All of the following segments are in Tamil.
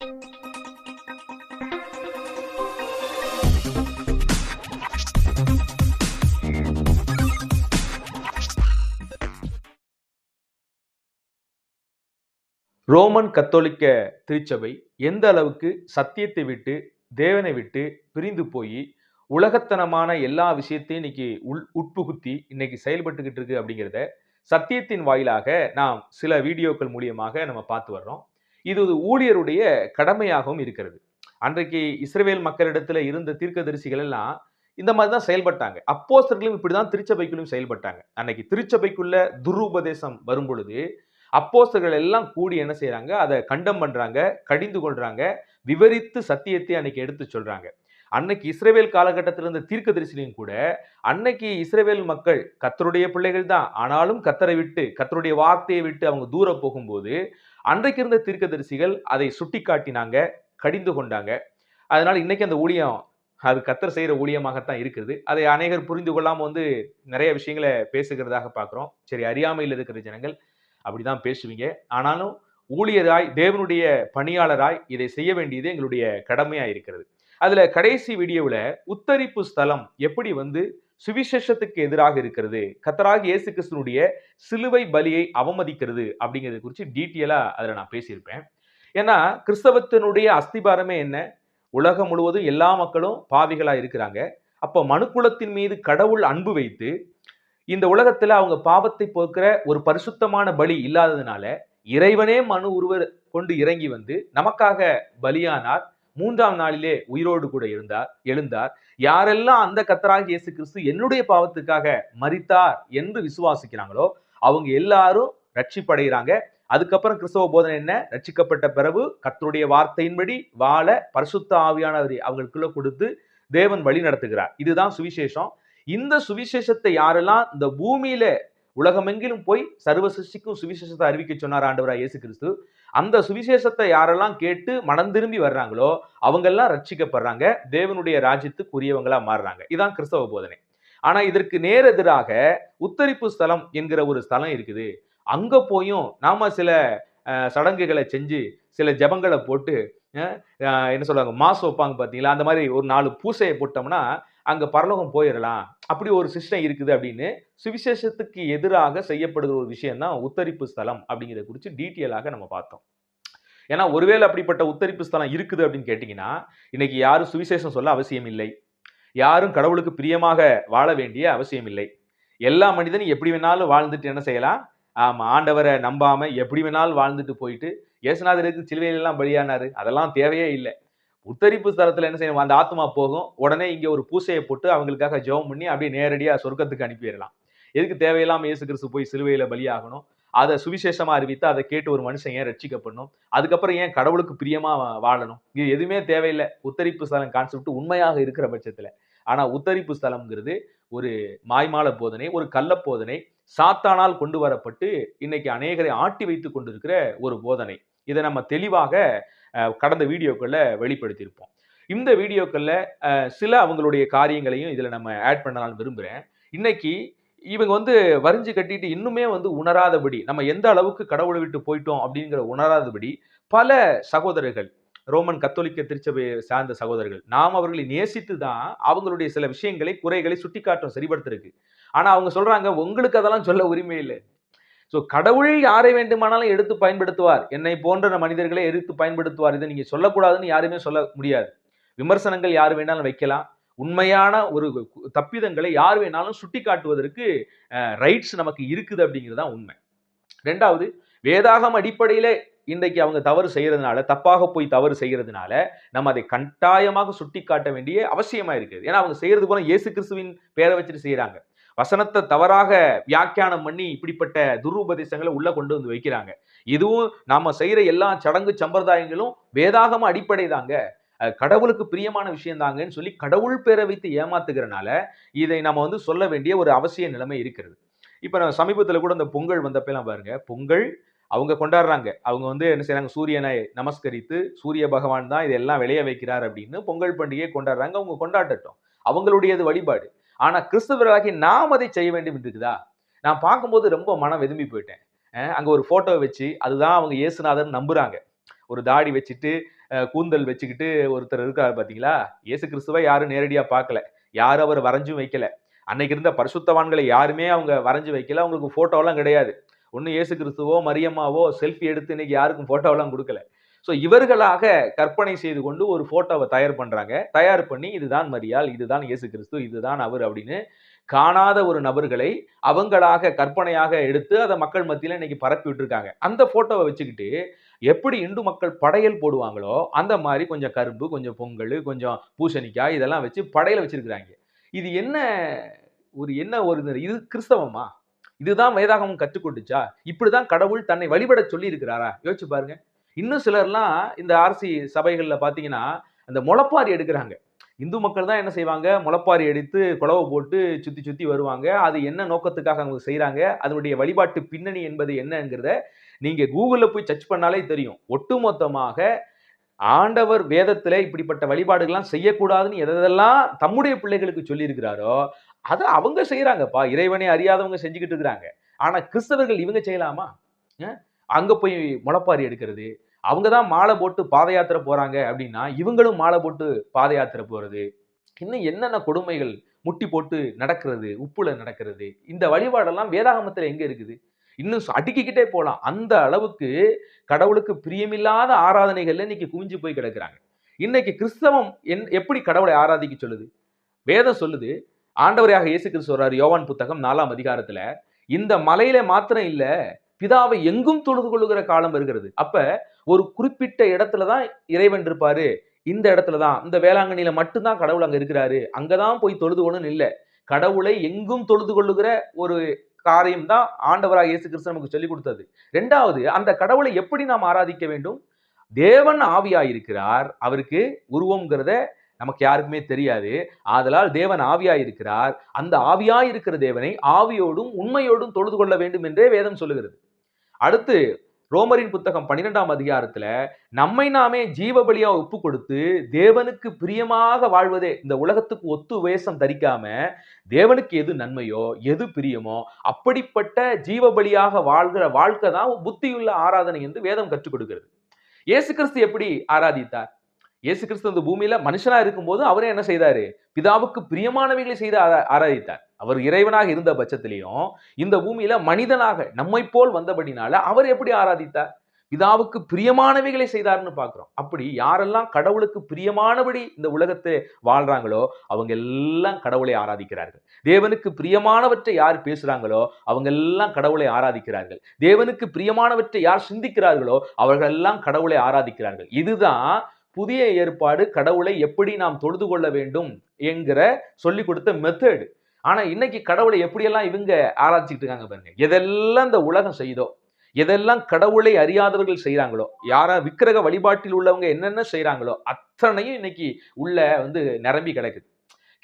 ரோமன் கத்தோலிக்க திருச்சபை எந்த அளவுக்கு சத்தியத்தை விட்டு தேவனை விட்டு பிரிந்து போய் உலகத்தனமான எல்லா விஷயத்தையும் இன்னைக்கு உள் உட்புகுத்தி இன்னைக்கு செயல்பட்டுக்கிட்டு இருக்கு அப்படிங்கிறத சத்தியத்தின் வாயிலாக நாம் சில வீடியோக்கள் மூலியமாக நம்ம பார்த்து வர்றோம். இது ஒரு ஊழியருடைய கடமையாகவும் இருக்கிறது. அன்றைக்கு இஸ்ரேல் மக்களிடத்துல இருந்த தீர்க்கதரிசிகள் எல்லாம் இந்த மாதிரி தான் செயல்பட்டாங்க. அப்போஸர்களும் இப்படி தான் திருச்சபைக்குள்ளும் செயல்பட்டாங்க. அன்னைக்கு திருச்சபைக்குள்ள துருபதேசம் வரும் பொழுது அப்போஸ்தர்கள் எல்லாம் கூடி என்ன செய்கிறாங்க அதை கண்டம் பண்றாங்க கடிந்து கொள்றாங்க விவரித்து சத்தியத்தை அன்னைக்கு எடுத்து சொல்றாங்க. அன்னைக்கு இஸ்ரேவேல் காலகட்டத்தில் இருந்த தீர்க்க தரிசிலையும் கூட அன்னைக்கு இஸ்ரேவேல் மக்கள் கத்தருடைய பிள்ளைகள் தான். ஆனாலும் கத்தரை விட்டு கத்தருடைய வார்த்தையை விட்டு அவங்க தூர போகும்போது அன்றைக்கு இருந்த தீர்க்கதரிசிகள் அதை சுட்டி காட்டினாங்க கடிந்து கொண்டாங்க. அதனால் இன்னைக்கு அந்த ஊழியம் அது கத்தர் செய்கிற ஊழியமாகத்தான் இருக்குது அதை அநேகர் புரிந்து கொள்ளாமல் வந்து நிறைய விஷயங்களை பேசுகிறதாக பார்க்குறோம். சரி அறியாமையில் இருக்கிற ஜனங்கள் அப்படிதான் பேசுவீங்க. ஆனாலும் ஊழியராய் தேவனுடைய பணியாளராய் இதை செய்ய வேண்டியது எங்களுடைய கடமையாக இருக்கிறது. அதில் கடைசி வீடியோவில் உத்தரிப்பு ஸ்தலம் எப்படி வந்து சுவிசேஷத்துக்கு எதிராக இருக்கிறது. கத்தராக இயேசு கிறிஸ்தனுடைய சிலுவை பலியை அவமதிக்கிறது அப்படிங்கிறத குறித்து டீட்டெயிலாக அதில் நான் பேசியிருப்பேன். ஏன்னா கிறிஸ்தவத்தினுடைய அஸ்திபாரமே என்ன? உலகம் முழுவதும் எல்லா மக்களும் பாவிகளாக இருக்கிறாங்க. அப்போ மனுக்குலத்தின் மீது கடவுள் அன்பு வைத்து இந்த உலகத்தில் அவங்க பாவத்தை போக்குற ஒரு பரிசுத்தமான பலி இல்லாததுனால இறைவனே மனு உருவர் கொண்டு இறங்கி வந்து நமக்காக பலியானார். மூன்றாம் நாளிலே உயிரோடு கூட இருந்தார் எழுந்தார். யாரெல்லாம் அந்த கத்தராக இயேசு கிறிஸ்து என்னுடைய பாவத்துக்காக மரித்தார் என்று விசுவாசிக்கிறாங்களோ அவங்க எல்லாரும் ரட்சிப்படைகிறாங்க. அதுக்கப்புறம் கிறிஸ்தவ போதனை என்ன? ரட்சிக்கப்பட்ட பிறகு கத்தருடைய வார்த்தையின்படி வாழ பரிசுத்த ஆவியானவரை அவங்களுக்குள்ள கொடுத்து தேவன் வழி நடத்துகிறார். இதுதான் சுவிசேஷம். இந்த சுவிசேஷத்தை யாரெல்லாம் இந்த பூமியில உலகமெங்கிலும் போய் சர்வ சிருஷ்டிக்கும் சுவிசேஷத்தை அறிவிக்க சொன்னார் ஆண்டவராக இயேசு கிறிஸ்து அந்த சுவிசேஷத்தை யாரெல்லாம் கேட்டு மனம் திரும்பி வர்றாங்களோ அவங்கெல்லாம் ரட்சிக்கப்படுறாங்க தேவனுடைய ராஜ்யத்துக்குரியவங்களா மாறுறாங்க. இதான் கிறிஸ்தவ போதனை. ஆனா இதற்கு நேரெதிராக உத்தரிப்பு ஸ்தலம் என்கிற ஒரு ஸ்தலம் இருக்குது. அங்க போயும் நாம சில சடங்குகளை செஞ்சு சில ஜெபங்களை போட்டு என்ன சொல்லுவாங்க மாசு வைப்பாங்க பார்த்தீங்களா அந்த மாதிரி ஒரு நாலு பூசையை போட்டோம்னா அங்கே பரலோகம் போயிடலாம் அப்படி ஒரு சிஸ்டம் இருக்குது அப்படின்னு சுவிசேஷத்துக்கு எதிராக செய்யப்படுகிற ஒரு விஷயம் தான் உத்தரிப்பு ஸ்தலம் அப்படிங்கிறத குறித்து டீட்டெயிலாக நம்ம பார்த்தோம். ஏன்னா ஒருவேளை அப்படிப்பட்ட உத்தரிப்பு ஸ்தலம் இருக்குது அப்படின்னு கேட்டிங்கன்னா இன்னைக்கு யாரும் சுவிசேஷம் சொல்ல அவசியம் இல்லை. யாரும் கடவுளுக்கு பிரியமாக வாழ வேண்டிய அவசியம் இல்லை. எல்லா மனிதனும் எப்படி வேணாலும் வாழ்ந்துட்டு என்ன செய்யலாம்? ஆமாம் ஆண்டவரை நம்பாமல் எப்படி வேணாலும் வாழ்ந்துட்டு போயிட்டு இயேசுநாதருக்கு சிலுவையிலெல்லாம் பலியானார். அதெல்லாம் தேவையே இல்லை. உத்தரிப்பு ஸ்தலத்தில் என்ன செய்யணும்? அந்த ஆத்மா போகும். உடனே இங்கே ஒரு பூசையை போட்டு அவங்களுக்காக ஜெபம் பண்ணி அப்படியே நேரடியாக சொர்க்கத்துக்கு அனுப்பிடலாம். எதுக்கு தேவையில்லாமல் இயேசு கிறிஸ்து போய் சிலுவையில் பலியாகணும்? அதை சுவிசேஷமாக அறிவித்து அதை கேட்டு ஒரு மனுஷன் ஏன் ரட்சிக்கப்படணும்? அதுக்கப்புறம் ஏன் கடவுளுக்கு பிரியமாக வாழணும்? இது எதுவுமே தேவையில்லை. உத்தரிப்பு ஸ்தலம் கான்செப்ட் உண்மையாக இருக்கிற பட்சத்தில். ஆனால் உத்தரிப்பு ஸ்தலம்ங்கிறது ஒரு மாய்மால போதனை ஒரு கள்ள போதனை சாத்தானால் கொண்டு வரப்பட்டு இன்னைக்கு அநேகரை ஆட்டி வைத்து கொண்டிருக்கிற ஒரு போதனை. இதை நம்ம தெளிவாக கடந்த வீடியோக்களில் வெளிப்படுத்தியிருப்போம். இந்த வீடியோக்களில் சில அவங்களுடைய காரியங்களையும் இதில் நம்ம ஆட் பண்ணலாம்னு விரும்புகிறேன் இன்னைக்கு இவங்க வந்து வரிஞ்சு கட்டிட்டு இன்னுமே வந்து உணராதபடி நம்ம எந்த அளவுக்கு கடவுளை விட்டு போயிட்டோம் அப்படிங்கிற உணராதபடி பல சகோதரர்கள் ரோமன் கத்தோலிக்க திருச்சபையை சார்ந்த சகோதரர்கள் நாம் அவர்களை நேசித்து தான் அவங்களுடைய சில விஷயங்களை குறைகளை சுட்டிக்காட்டும் சரிபடுத்திருக்கு ஆனால் அவங்க சொல்கிறாங்க உங்களுக்கு அதெல்லாம் சொல்ல உரிமை இல்லை. ஸோ கடவுள் யாரை வேண்டுமானாலும் எடுத்து பயன்படுத்துவார். என்னை போன்ற மனிதர்களை எடுத்து பயன்படுத்துவார். இதை நீங்கள் சொல்லக்கூடாதுன்னு யாருமே சொல்ல முடியாது. விமர்சனங்கள் யார் வேணாலும் வைக்கலாம். உண்மையான ஒரு தப்பிதங்களை யார் வேணாலும் சுட்டி காட்டுவதற்கு ரைட்ஸ் நமக்கு இருக்குது அப்படிங்கிறது தான் உண்மை. ரெண்டாவது வேதாகம் அடிப்படையில் இன்றைக்கு அவங்க தவறு செய்கிறதுனால தப்பாக போய் தவறு செய்கிறதுனால நம்ம அதை கட்டாயமாக சுட்டி காட்ட வேண்டிய அவசியமாக இருக்குது. ஏன்னா அவங்க செய்கிறது போல இயேசு கிறிஸ்துவின் பேரை வச்சுட்டு செய்கிறாங்க வசனத்தை தவறாக வியாக்கியானம் பண்ணி இப்படிப்பட்ட துருபதேசங்களை உள்ள கொண்டு வந்து வைக்கிறாங்க. இதுவும் நாம செய்யற எல்லா சடங்கு சம்பிரதாயங்களும் வேதாகம அடிப்படை தாங்க கடவுளுக்கு பிரியமான விஷயம் தாங்கன்னு சொல்லி கடவுள் பேரை வைத்து ஏமாத்துகிறனால இதை நம்ம வந்து சொல்ல வேண்டிய ஒரு அவசிய நிலைமை இருக்கிறது. இப்போ நம்ம சமீபத்தில் கூட இந்த பொங்கல் வந்தப்பெல்லாம் பாருங்க. பொங்கல் அவங்க கொண்டாடுறாங்க. அவங்க வந்து என்ன செய்யறாங்க சூரியனை நமஸ்கரித்து சூரிய பகவான் தான் இதெல்லாம் விளைய வைக்கிறார் அப்படின்னு பொங்கல் பண்டிகையை கொண்டாடுறாங்க. அவங்க கொண்டாடட்டும். அவங்களுடையது வழிபாடு. ஆனால் கிறிஸ்தவர்களாகி நாம் அதை செய்ய வேண்டும் இருக்குதா நான் பார்க்கும்போது ரொம்ப மனம் வெதும்பி போயிட்டேன். அங்கே ஒரு ஃபோட்டோ வச்சு அதுதான் அவங்க இயேசுநாதர் நம்புகிறாங்க ஒரு தாடி வச்சுட்டு கூந்தல் வச்சுக்கிட்டு ஒருத்தர் இருக்காரு பார்த்தீங்களா இயேசு கிறிஸ்துவை யாரும் நேரடியாக பார்க்கல. யாரும் அவர் வரைஞ்சும் வைக்கல. அன்னைக்கு இருந்த பரிசுத்தவான்களை யாருமே அவங்க வரைஞ்சு வைக்கல. அவங்களுக்கு ஃபோட்டோலாம் கிடையாது. ஒன்றும் இயேசு கிறிஸ்துவோ மரியம்மாவோ செல்ஃபி எடுத்து இன்னைக்கு யாருக்கும் ஃபோட்டோலாம் கொடுக்கல. ஸோ இவர்களாக கற்பனை செய்து கொண்டு ஒரு ஃபோட்டோவை தயார் பண்ணுறாங்க தயார் பண்ணி இதுதான் மரியால் இதுதான் இயேசு கிறிஸ்து இதுதான் அவர் அப்படின்னு காணாத ஒரு நபர்களை அவங்களாக கற்பனையாக எடுத்து அதை மக்கள் மத்தியில் இன்னைக்கு பரப்பி விட்டுருக்காங்க. அந்த ஃபோட்டோவை வச்சுக்கிட்டு எப்படி இந்து மக்கள் படையல் போடுவாங்களோ அந்த மாதிரி கொஞ்சம் கரும்பு கொஞ்சம் பொங்கல் கொஞ்சம் பூசணிக்காய் இதெல்லாம் வச்சு படையல் வச்சிருக்கிறாங்க. இது என்ன ஒரு என்ன ஒரு இது- கிறிஸ்தவமா? இதுதான் வேதாகமம் கற்றுக்கொண்டுச்சா இப்படிதான் கடவுள் தன்னை வழிபட சொல்லி இருக்கிறாரா யோசிச்சு பாருங்க. இன்னும் சிலர்லாம் இந்த ஆர்சி சபைகளில் பார்த்தீங்கன்னா அந்த முளைப்பாரி எடுக்கிறாங்க. இந்து மக்கள் தான் என்ன செய்வாங்க? முளப்பாரி எடுத்து குலவை போட்டு சுற்றி சுற்றி வருவாங்க. அது என்ன நோக்கத்துக்காக அவங்க செய்கிறாங்க அதனுடைய வழிபாட்டு பின்னணி என்பது என்னங்கிறத நீங்கள் கூகுளில் போய் சர்ச் பண்ணாலே தெரியும். ஒட்டுமொத்தமாக ஆண்டவர் வேதத்தில் இப்படிப்பட்ட வழிபாடுகள்லாம் செய்யக்கூடாதுன்னு எதெல்லாம் தம்முடைய பிள்ளைகளுக்கு சொல்லியிருக்கிறாரோ அதை அவங்க செய்கிறாங்கப்பா இறைவனை அறியாதவங்க செஞ்சுக்கிட்டு இருக்கிறாங்க. ஆனால் கிறிஸ்தவர்கள் இவங்க செய்யலாமா? அங்கே போய் முளப்பாரி எடுக்கிறது. அவங்க தான் மாலை போட்டு பாத யாத்திரை போகிறாங்க அப்படின்னா இவங்களும் மாலை போட்டு பாத யாத்திரை போகிறது இன்னும் என்னென்ன கொடுமைகள் முட்டி போட்டு நடக்கிறது உப்புல நடக்கிறது இந்த வழிபாடெல்லாம் வேதாகமத்தில் எங்கே இருக்குது? இன்னும் அடுக்கிக்கிட்டே போகலாம் அந்த அளவுக்கு கடவுளுக்கு பிரியமில்லாத ஆராதனைகள்ல இன்னைக்கு குவிஞ்சு போய் கிடக்குறாங்க. இன்னைக்கு கிறிஸ்தவம் என் எப்படி கடவுளை ஆராதிக்க சொல்லுது? வேதம் சொல்லுது ஆண்டவரையாக இயேசு கிறிஸ்து சொல்றாரு யோவான் புத்தகம் நாலாம் அதிகாரத்துல இந்த மலையில மாத்திரம் இல்லை பிதாவை எங்கும் தொழுது கொள்ளுகிற காலம் வருகிறது. அப்ப ஒரு குறிப்பிட்ட இடத்துல தான் இறைவன் இருப்பாரு. இந்த இடத்துல தான் இந்த வேளாங்கண்ணியில மட்டும்தான் கடவுள் அங்க இருக்கிறாரு. அங்கதான் போய் தொழுது இல்லை. கடவுளை எங்கும் தொழுது கொள்ளுகிற ஒரு காரியம் தான் ஆண்டவராக இயேசு கிறிஸ்து நமக்கு சொல்லிக் கொடுத்தது. ரெண்டாவது அந்த கடவுளை எப்படி நாம் ஆராதிக்க வேண்டும்? தேவன் ஆவியாயிருக்கிறார். அவருக்கு உருவம்ங்கிறத நமக்கு யாருக்குமே தெரியாது. ஆதலால் தேவன் ஆவியாயிருக்கிறார். அந்த ஆவியாயிருக்கிற தேவனை ஆவியோடும் உண்மையோடும் தொழுது கொள்ள வேண்டும் என்றே வேதம் சொல்லுகிறது. அடுத்து ரோமரின் புத்தகம் பன்னிரெண்டாம் அதிகாரத்துல நம்மை நாமே ஜீவபலியா ஒப்பு கொடுத்து தேவனுக்கு பிரியமாக வாழ்வதே. இந்த உலகத்துக்கு ஒத்து வேஷம் தரிக்காம தேவனுக்கு எது நன்மையோ எது பிரியமோ அப்படிப்பட்ட ஜீவபலியாக வாழ்கிற வாழ்க்கை தான் புத்தியுள்ள ஆராதனை என்று வேதம் கற்றுக் கொடுக்கிறது. இயேசு கிறிஸ்து எப்படி ஆராதித்தார்? இயேசு கிறிஸ்து இந்த பூமியில மனுஷனா இருக்கும்போது அவரே என்ன செய்தாரு? பிதாவுக்கு பிரியமானவைகளை செய்து ஆராதித்தார். அவர் இறைவனாக இருந்த பட்சத்திலையும் இந்த பூமியில மனிதனாக நம்மை போல் வந்தபடினால அவர் எப்படி ஆராதித்தார்? பிதாவுக்கு பிரியமானவைகளை செய்தார்னு பார்க்குறோம். அப்படி யாரெல்லாம் கடவுளுக்கு பிரியமானபடி இந்த உலகத்தை வாழ்றாங்களோ அவங்க எல்லாம் கடவுளை ஆராதிக்கிறார்கள். தேவனுக்கு பிரியமானவற்றை யார் பேசுகிறாங்களோ அவங்க எல்லாம் கடவுளை ஆராதிக்கிறார்கள். தேவனுக்கு பிரியமானவற்றை யார் சிந்திக்கிறார்களோ அவர்கள் எல்லாம் கடவுளை ஆராதிக்கிறார்கள். இதுதான் புதிய ஏற்பாடு கடவுளை எப்படி நாம் தொழுது கொள்ள வேண்டும் என்கிற சொல்லி கொடுத்த மெத்தேடு ஆனா இன்னைக்கு கடவுளை எப்படியெல்லாம் இவங்க ஆராய்ச்சிக்கிட்டு இருக்காங்க பாருங்க. எதெல்லாம் இந்த உலகம் செய்தோ எதெல்லாம் கடவுளை அறியாதவர்கள் செய்கிறாங்களோ யாரா விக்கிரக வழிபாட்டில் உள்ளவங்க என்னென்ன செய்றாங்களோ அத்தனையும் இன்னைக்கு உள்ள வந்து நிரம்பி கிடக்குது.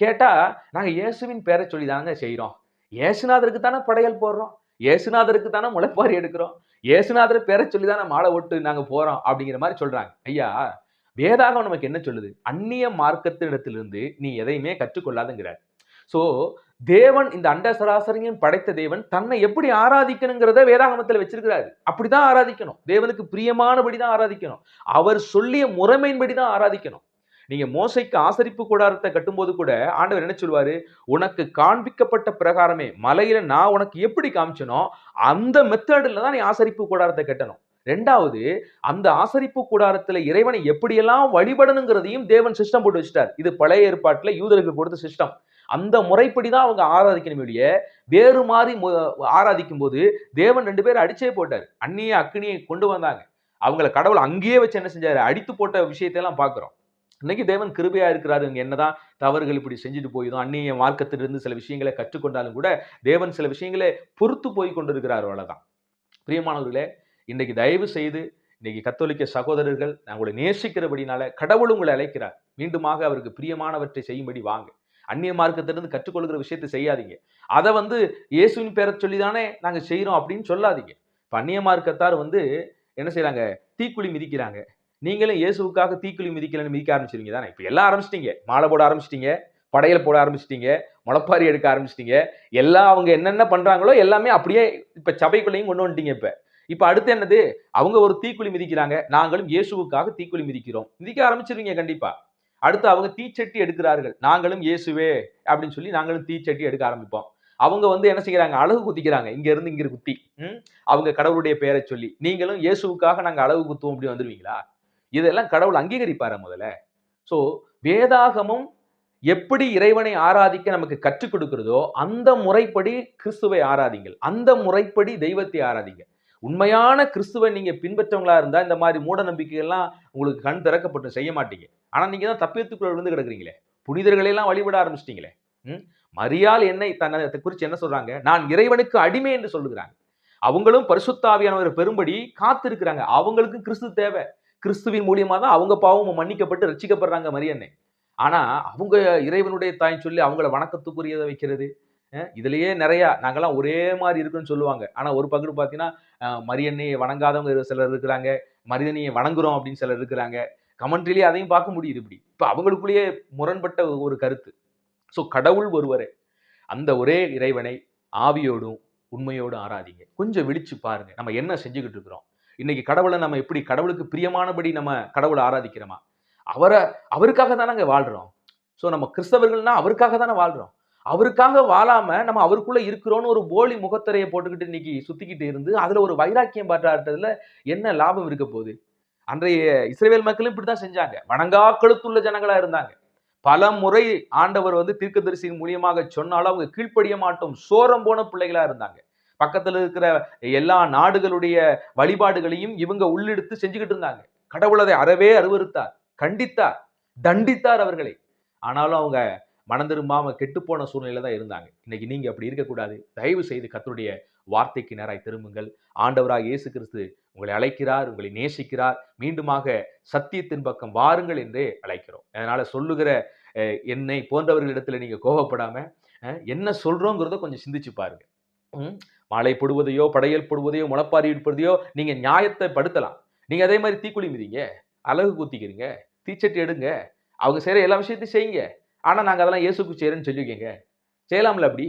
கேட்டா நாங்க இயேசுவின் பேரை சொல்லி தாங்க செய்கிறோம் இயேசுநாதருக்கு தானே படையல் போடுறோம். இயேசுநாதருக்கு தானே முளைப்பாரி எடுக்கிறோம். இயேசுநாதர் பேரை சொல்லி தானே மாலை ஓட்டு நாங்க போறோம் அப்படிங்கிற மாதிரி சொல்றாங்க. ஐயா வேதாகம் நமக்கு என்ன சொல்லுது? அந்நிய மார்க்கத்தினிடத்திலிருந்து நீ எதையுமே கற்றுக்கொள்ளாதுங்கிறார். ஸோ தேவன் இந்த அண்ட சராசரியும் படைத்த தேவன் தன்னை எப்படி ஆராதிக்கணுங்கிறத வேதாகமத்தில் வச்சிருக்கிறாரு. அப்படிதான் ஆராதிக்கணும். தேவனுக்கு பிரியமானபடி தான் ஆராதிக்கணும். அவர் சொல்லிய முறைமையின்படி தான் ஆராதிக்கணும். நீங்க மோசைக்கு ஆசரிப்பு கூடாரத்தை கட்டும்போது கூட ஆண்டவர் என்ன சொல்வாரு உனக்கு காண்பிக்கப்பட்ட பிரகாரமே மலையில நான் உனக்கு எப்படி காமிச்சனோ அந்த மெத்தடில் தான் நீ ஆசரிப்பு கூடாரத்தை கட்டணும். ரெண்டாவது அந்த ஆசரிப்பு கூடாரத்துல இறைவனை எப்படியெல்லாம் வழிபடணுங்கிறதையும் தேவன் சிஸ்டம் போட்டு வச்சுட்டார். இது பழைய ஏற்பாட்டில் யூதருக்கு கொடுத்த சிஸ்டம் அந்த முறைப்படி தான் அவங்க ஆராதிக்கணும் வேறு மாதிரி ஆராதிக்கும் போது தேவன் ரெண்டு பேரும் அடிச்சே போட்டார். அன்னியை அக்னியை கொண்டு வந்தாங்க. அவங்கள கடவுள் அங்கேயே வச்சு என்ன செஞ்சாரு? அடித்து போட்ட விஷயத்தையெல்லாம் பார்க்குறோம். இன்னைக்கு தேவன் கிருபையா இருக்கிறாரு. என்னதான் தவறுகள் இப்படி செஞ்சுட்டு போயிடும் அந்நிய மார்க்கத்திலிருந்து சில விஷயங்களை கற்றுக்கொண்டாலும் கூட தேவன் சில விஷயங்களை பொறுத்து போய் கொண்டிருக்கிறார் அவ்வளவுதான். பிரியமானவர்களே இன்னைக்கு தயவு செய்து இன்னைக்கு கத்தோலிக்க சகோதரர்கள் நான் உங்களை நேசிக்கிறபடினால கடவுள் உங்களை அழைக்கிறார். மீண்டுமாக அவருக்கு பிரியமானவற்றை செய்யும்படி வாங்க. அந்நிய மார்க்கத்திலிருந்து கற்றுக்கொள்கிற விஷயத்தை செய்யாதீங்க. அதை வந்து இயேசுவின் பேரை சொல்லி தானே நாங்கள் செய்கிறோம் அப்படின்னு சொல்லாதீங்க. இப்போ அந்நிய மார்க்கத்தார் வந்து என்ன செய்கிறாங்க தீக்குழி மிதிக்கிறாங்க. நீங்களும் இயேசுவுக்காக தீக்குழி மிதிக்கலன்னு மிதிக்க ஆரம்பிச்சிருங்க தானே? இப்போ எல்லாம் ஆரம்பிச்சிட்டீங்க. மாலை போட ஆரம்பிச்சிட்டீங்க. படையல் போட ஆரம்பிச்சிட்டீங்க. முளப்பாரி எடுக்க ஆரம்பிச்சிட்டீங்க. எல்லாம் அவங்க என்னென்ன பண்ணுறாங்களோ எல்லாமே அப்படியே இப்போ சபைக்குள்ளேயும் கொண்டு வந்துட்டீங்க இப்போ. இப்போ அடுத்து என்னது? அவங்க ஒரு தீக்குழி மிதிக்கிறாங்க. நாங்களும் இயேசுவுக்காக தீக்குழி மிதிக்கிறோம். மிதிக்க ஆரம்பிச்சிருவீங்க கண்டிப்பாக அடுத்து அவங்க தீச்சட்டி எடுக்கிறார்கள். நாங்களும் இயேசுவே அப்படின்னு சொல்லி நாங்களும் தீச்சட்டி எடுக்க ஆரம்பிப்போம். அவங்க வந்து என்ன செய்கிறாங்க அழகு குத்திக்கிறாங்க. இங்க இருந்து இங்க குத்தி. ம்? அவங்க கடவுளுடைய பெயரை சொல்லி நீங்களும் இயேசுவுக்காக நாங்க அழகு குத்துவோம் அப்படி வந்துருவீங்களா? இதெல்லாம் கடவுள் அங்கீகரிப்பார முதல்ல? சோ வேதாகமும் எப்படி இறைவனை ஆராதிக்க நமக்கு கற்றுக் கொடுக்கிறதோ அந்த முறைப்படி கிறிஸ்துவை ஆராதிங்கள். அந்த முறைப்படி தெய்வத்தை ஆராதிங்க. உண்மையான கிறிஸ்துவை நீங்க பின்பற்றவங்களா இருந்தா இந்த மாதிரி மூட நம்பிக்கைகள்லாம் உங்களுக்கு கண் திறக்கப்பட்டு செய்ய மாட்டீங்க. ஆனால் நீங்கள் தான் தப்பியத்துக்குள்ள விழுந்து கிடக்குறீங்களே. புனிதர்களெல்லாம் வழிபட ஆரம்பிச்சிட்டீங்களே. ம்? மரியாள் என்னை தன்னை குறித்து என்ன சொல்கிறாங்க நான் இறைவனுக்கு அடிமை என்று சொல்லுகிறாங்க. அவங்களும் பரிசுத்தாவியானவர் பெரும்படி காத்திருக்கிறாங்க. அவங்களுக்கும் கிறிஸ்து தேவை. கிறிஸ்துவின் மூலியமாக தான் அவங்க பாவம் மன்னிக்கப்பட்டு ரசிக்கப்படுறாங்க மரியன்னை. ஆனால் அவங்க இறைவனுடைய தாய் சொல்லி அவங்கள வணக்கத்துக்குரியதை வைக்கிறது. இதுலையே நிறையா நாங்கள்லாம் ஒரே மாதிரி இருக்குன்னு சொல்லுவாங்க. ஆனால் ஒரு பகுதி பார்த்தீங்கன்னா மரியன்னையை வணங்காதவங்க சிலர் இருக்கிறாங்க. மரிதனையை வணங்குறோம் அப்படின்னு சிலர் இருக்கிறாங்க. கமெண்ட்ரிலேயே அதையும் பார்க்க முடியுது இப்படி. இப்போ அவங்களுக்குள்ளேயே முரண்பட்ட ஒரு கருத்து. ஸோ கடவுள் ஒருவரே அந்த ஒரே இறைவனை ஆவியோடும் உண்மையோடும் ஆராதிங்க. கொஞ்சம் விழிச்சு பாருங்க. நம்ம என்ன செஞ்சுக்கிட்டு இருக்கிறோம்? இன்னைக்கு கடவுளை நம்ம எப்படி கடவுளுக்கு பிரியமானபடி நம்ம கடவுளை ஆராதிக்கிறோமா? அவரை அவருக்காக தானே அங்கே வாழ்கிறோம் ஸோ நம்ம கிறிஸ்தவர்கள்னா அவருக்காக தானே வாழ்கிறோம் அவருக்காக வாழாம நம்ம அவருக்குள்ள இருக்கிறோன்னு ஒரு போலி முகத்திரையை போட்டுக்கிட்டு இன்னைக்கு சுத்திக்கிட்டு இருந்து அதுல ஒரு வைராக்கியம் பாட்டாட்டதுல என்ன லாபம் இருக்க போகுது? அன்றைய இஸ்ரேல் மக்களும் இப்படிதான் செஞ்சாங்க. வணங்கா கழுத்துள்ள ஜனங்களா இருந்தாங்க. பல முறை ஆண்டவர் வந்து தீர்க்கதரிசியின் மூலியமாக சொன்னாலும் அவங்க கீழ்ப்படிய மாட்டோம். சோரம் போன பிள்ளைகளா இருந்தாங்க. பக்கத்துல இருக்கிற எல்லா நாடுகளுடைய வழிபாடுகளையும் இவங்க உள்ளெடுத்து செஞ்சுக்கிட்டு இருந்தாங்க. கடவுள் அதை அறவே அருவருத்தார் கண்டித்தார். தண்டித்தார் அவர்களை. ஆனாலும் அவங்க மனந்திரும்பாம கெட்டுப்போன சூழ்நிலை தான் இருந்தாங்க. இன்னைக்கு நீங்க அப்படி இருக்கக்கூடாது. தயவு செய்து கத்தருடைய வார்த்தைக்கு நேராய் திரும்புங்கள். ஆண்டவராக இயேசு கிறிஸ்து உங்களை அழைக்கிறார் உங்களை நேசிக்கிறார். மீண்டுமாக சத்தியத்தின் பக்கம் வாருங்கள் என்றே அழைக்கிறோம். அதனால சொல்லுகிற என்னை போன்றவர்களிடத்துல நீங்க கோபப்படாம என்ன சொல்றோங்கிறத கொஞ்சம் சிந்திச்சு பாருங்க. மாலை போடுவதையோ படையல் போடுவதையோ முளப்பாரி விடுப்பதையோ நீங்க நியாயத்தை படுத்தலாம். நீங்க அதே மாதிரி தீக்குழி மிதிங்க அழகு குத்திக்கிறீங்க தீச்சட்டி எடுங்க அவங்க செய்கிற எல்லா விஷயத்தையும் செய்யுங்க. ஆனால் நாங்கள் அதெல்லாம் இயேசுக்கு செய்கிறேன்னு சொல்லிக்கோங்க செய்யலாம்ல அப்படி?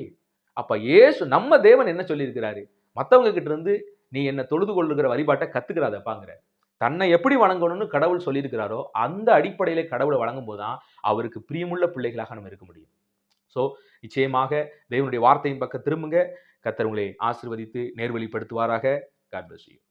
அப்போ இயேசு நம்ம தேவன் என்ன சொல்லியிருக்கிறாரு? மற்றவங்க கிட்ட இருந்து நீ என்ன தொழுது கொள்ளுகிற வழிபாட்டை கத்துக்கிறாதப்பாங்கிற தன்னை எப்படி வணங்கணும்னு கடவுள் சொல்லியிருக்கிறாரோ அந்த அடிப்படையில கடவுளை வழங்கும்போது தான் அவருக்கு பிரியமுள்ள பிள்ளைகளாக நம்ம இருக்க முடியும். ஸோ நிச்சயமாக தேவனுடைய வார்த்தையின் பக்கம் திரும்புங்க. கத்தர் உங்களை ஆசிர்வதித்து நேர்வழிப்படுத்துவாராக. God bless